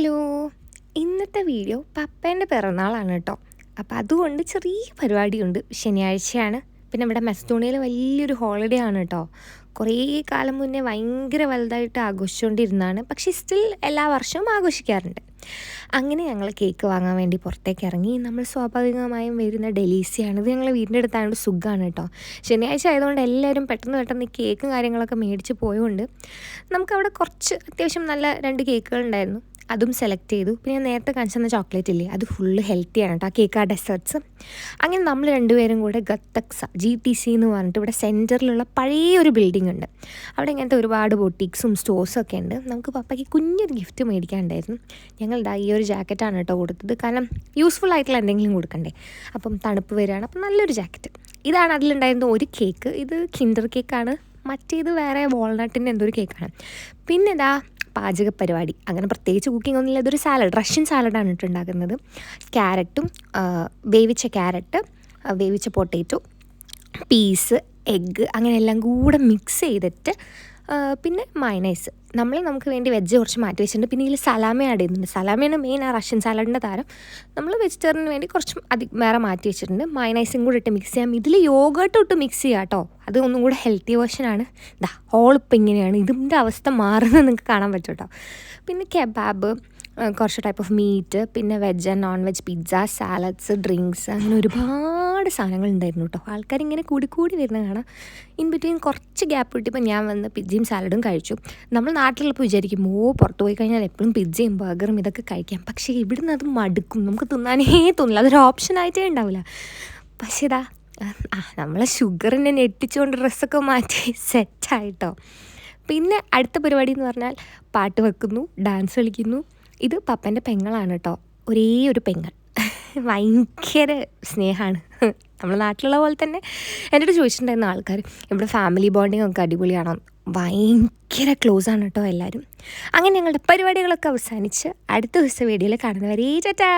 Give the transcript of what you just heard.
Hello. ഇന്നത്തെ video പപ്പേന്റെ പിറന്നാളാണ് കേട്ടോ. അപ്പോൾ അതുകൊണ്ട് ചെറിയ പരിപാടിയുണ്ട്. ശനിയാഴ്ചയാണ്. പിന്നെ ഇവിടെ മെസ്തോണിയയിൽ വലിയൊരു ഹോളിഡേ ആണ് കേട്ടോ. കുറേ കാലം മുന്നേ ഭയങ്കര വലുതായിട്ട് ആഘോഷിച്ചുകൊണ്ടിരുന്നതാണ് പക്ഷേ സ്റ്റിൽ എല്ലാ വർഷവും ആഘോഷിക്കാറുണ്ട്. അങ്ങനെ ഞങ്ങൾ കേക്ക് വാങ്ങാൻ വേണ്ടി പുറത്തേക്ക് ഇറങ്ങി. നമ്മൾ സ്വാഭാവികമായും വരുന്ന ഡെലീസിയാണ്. ഇത് ഞങ്ങൾ വീടിന്റെ അടുത്തായതുകൊണ്ട് സുഖമാണ് കേട്ടോ. ശനിയാഴ്ച ആയതുകൊണ്ട് എല്ലാവരും പെട്ടെന്ന് പെട്ടെന്ന് ഈ കേക്കും കാര്യങ്ങളൊക്കെ മേടിച്ച് പോയതുകൊണ്ട് നമുക്കവിടെ കുറച്ച് അത്യാവശ്യം നല്ല രണ്ട് കേക്കുകൾ ഉണ്ടായിരുന്നു. അതും സെലക്ട് ചെയ്തു. പിന്നെ ഞാൻ നേരത്തെ കാണിച്ചു തന്ന ചോക്ലേറ്റ് ഇല്ലേ അത് ഫുള്ള് ഹെൽത്തിയാണ് കേട്ടോ ആ കേക്ക് ആ ഡെസേർട്ട്സ് അങ്ങനെ നമ്മൾ രണ്ടുപേരും കൂടെ ഗത്തക്സ ജി ടി സി എന്ന് പറഞ്ഞിട്ട് ഇവിടെ സെന്ററിലുള്ള പഴയ ഒരു ബിൽഡിംഗ് ഉണ്ട്. അവിടെ ഇങ്ങനത്തെ ഒരുപാട് ബൊട്ടിക്സും സ്റ്റോഴ്സും ഒക്കെ ഉണ്ട്. നമുക്ക് പപ്പയ്ക്ക് കുഞ്ഞൊരു ഗിഫ്റ്റ് മേടിക്കാനുണ്ടായിരുന്നു. ഞങ്ങൾ ഇതാ ഈ ഒരു ജാക്കറ്റാണ് കേട്ടോ കൊടുത്തത്. കാരണം യൂസ്ഫുൾ ആയിട്ടുള്ള എന്തെങ്കിലും കൊടുക്കണ്ടേ. അപ്പം തണുപ്പ് വരികയാണ്. അപ്പം നല്ലൊരു ജാക്കറ്റ് ഇതാണ് അതിലുണ്ടായിരുന്ന ഒരു കേക്ക് ഇത് കിൻഡർ കേക്കാണ് മറ്റേത് വേറെ വാൾനട്ടിന്റെ എന്തൊരു കേക്കാണ് പിന്നെ ഇതാ പാചക പരിപാടി അങ്ങനെ പ്രത്യേകിച്ച് കുക്കിംഗ് ഒന്നുമില്ല ഇതൊരു സാലഡ് റഷ്യൻ സാലഡാണ് കേട്ടോ ഉണ്ടാക്കുന്നത്. ക്യാരറ്റും വേവിച്ച ക്യാരറ്റ് വേവിച്ച പൊട്ടേറ്റോ പീസ് എഗ്ഗ് അങ്ങനെ എല്ലാം കൂടെ മിക്സ് ചെയ്തിട്ട് പിന്നെ മൈനൈസ് നമ്മൾ നമുക്ക് വേണ്ടി വെജ് കുറച്ച് മാറ്റി വെച്ചിട്ടുണ്ട്. പിന്നെ ഇതിൽ സലാമ ആഡ് ചെയ്യുന്നുണ്ട്. സലാമയാണ് മെയിൻ ആ റഷ്യൻ സാലഡിന്റെ താരം. നമ്മൾ വെജിറ്റേറിയന് വേണ്ടി കുറച്ച് അധികം വേറെ മാറ്റി വെച്ചിട്ടുണ്ട്. മൈനൈസും കൂടെ ഇട്ട് മിക്സ് ചെയ്യാം. ഇതിൽ യോഗട്ട് ഇട്ട് മിക്സ് ചെയ്യാം കേട്ടോ. അത് ഒന്നും കൂടെ ഹെൽത്തി വേർഷനാണ് ദാ ഓളിപ്പം ഇങ്ങനെയാണ്. ഇതിന്റെ അവസ്ഥ മാറുന്നത് നിങ്ങൾക്ക് കാണാൻ പറ്റും കേട്ടോ. പിന്നെ കെബാബ് കുറച്ച് ടൈപ്പ് ഓഫ് മീറ്റ് പിന്നെ veg and non veg pizza salads drinks അങ്ങനെ ഒരുപാട് സാധനങ്ങൾ ഉണ്ടായിരുന്നു കേട്ടോ. ആൾക്കാർ ഇങ്ങനെ കൂടി കൂടി വരുന്ന കാണാം. ഇൻ ബിറ്റ്വീൻ കുറച്ച് ഗ്യാപ്പ് കിട്ടിയപ്പോൾ ഞാൻ വന്ന് പിജ്ജയും സാലഡും കഴിച്ചു. നമ്മൾ നാട്ടിലുള്ളപ്പോൾ വിചാരിക്കും ഓ പുറത്ത് പോയി കഴിഞ്ഞാൽ എപ്പോഴും പിജ്ജയും ബർഗറും ഇതൊക്കെ കഴിക്കാം. പക്ഷേ ഇവിടുന്ന് അത് മടുക്കും. നമുക്ക് തിന്നാനേ തോന്നില്ല. അതൊരു ഓപ്ഷനായിട്ടേ ഉണ്ടാവില്ല. പക്ഷേ ഇതാ ആ നമ്മളെ ഷുഗറിനെ ഞെട്ടിച്ചുകൊണ്ട് ഡ്രസ്സൊക്കെ മാറ്റി സെറ്റായിട്ടോ പിന്നെ അടുത്ത പരിപാടി എന്ന് പറഞ്ഞാൽ പാട്ട് വെക്കുന്നു ഡാൻസ് കളിക്കുന്നു. ഇത് പപ്പന്റെ പെങ്ങളാണ് കേട്ടോ. ഒരേ ഒരു പെങ്ങൾ. ഭയങ്കര സ്നേഹമാണ്. നമ്മുടെ നാട്ടിലുള്ള പോലെ തന്നെ എന്റെ അടുത്ത് ചോദിച്ചിട്ടുണ്ടായിരുന്ന ആൾക്കാർ ഇവിടെ ഫാമിലി ബോണ്ടിങ് ഒക്കെ അടിപൊളിയാണോ? ഭയങ്കര ക്ലോസ് ആണ് കേട്ടോ എല്ലാവരും അങ്ങനെ ഞങ്ങളുടെ പരിപാടികളൊക്കെ അവസാനിച്ച് അടുത്ത ദിവസം വീഡിയോയിൽ കാണുന്നവരേ ചേട്ടാ